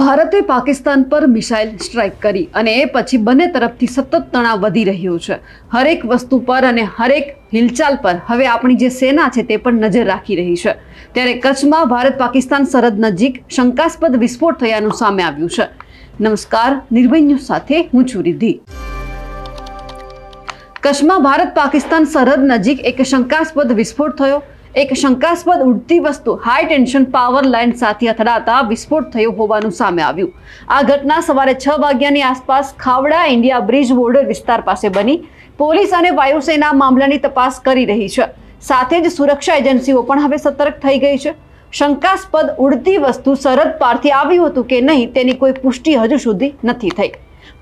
ભારતે પાકિસ્તાન પર missile strike કરી અને એ પછી બંને તરફથી સતત તણાવ વધી રહ્યો છે. હરેક વસ્તુ પર અને હરેક હિલચાલ પર હવે આપણી જે સેના છે તે પણ નજર રાખી રહી છે. ત્યારે કચ્છમાં ભારત પાકિસ્તાન સરહદ નજીક શંકાસ્પદ વિસ્ફોટ થયાનું સામે આવ્યું છે. નમસ્કાર, નિર્ભય સાથે હું છું રિદ્ધિ. કચ્છમાં ભારત પાકિસ્તાન સરહદ નજીક એક શંકાસ્પદ વિસ્ફોટ થયો. એક શંકાસ્પદ ઉડતી વસ્તુ હાઈ ટેન્શન પાવર લાઇન સાથે અથડાતા વિસ્ફોટ થયો હોવાનું સામે આવ્યું. આ ઘટના સવારે છ વાગ્યાની આસપાસ ખાવડા ઇન્ડિયા બ્રિજ બોર્ડર વિસ્તાર પાસે બની. પોલીસ અને વાયુસેના મામલાની તપાસ કરી રહી છે. સાથે જ સુરક્ષા એજન્સીઓ પણ હવે સતર્ક થઈ ગઈ છે. શંકાસ્પદ ઉડતી વસ્તુ સરહદ પારથી આવ્યું હતું કે નહીં તેની કોઈ પુષ્ટિ હજુ સુધી નથી થઈ.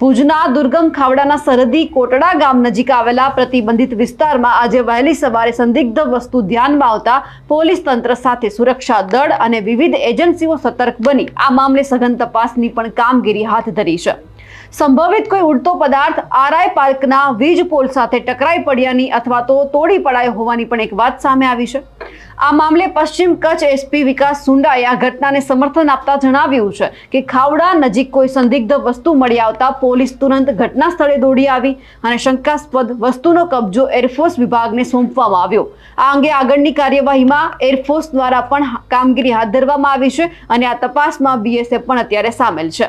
ભુજના દુર્ગમ ખાવડાના સરહદી કોટડા ગામ નજીક આવેલા પ્રતિબંધિત વિસ્તારમાં આજે વહેલી સવારે સંદિગ્ધ વસ્તુ ધ્યાનમાં આવતા પોલીસ તંત્ર સાથે સુરક્ષા દળ અને વિવિધ એજન્સીઓ સતર્ક બની આ મામલે સઘન તપાસની પણ કામગીરી હાથ ધરી છે. સંભવિત કોઈ ઉડતો પદાર્થ આરઆઈ પાર્કના વીજ પોલ સાથે ટકરાઈ પડ્યાની અથવા તો તોડી પડાયો હોવાની પણ એક વાત સામે આવી છે. આ મામલે પશ્ચિમ કચ્છ એસપી વિકાસ સુંડાએ આ ઘટનાને સમર્થન આપતા જણાવ્યું છે કે ખાવડા નજીક કોઈ સંદિગ્ધ વસ્તુ મળી આવતા પોલીસ તુરંત ઘટના સ્થળે દોડી આવી અને શંકાસ્પદ વસ્તુનો કબજો એરફોર્સ વિભાગને સોંપવામાં આવ્યો. આ અંગે આગળની કાર્યવાહીમાં એરફોર્સ દ્વારા પણ કામગીરી હાથ ધરવામાં આવી છે અને આ તપાસમાં બીએસએફ પણ અત્યારે સામેલ છે.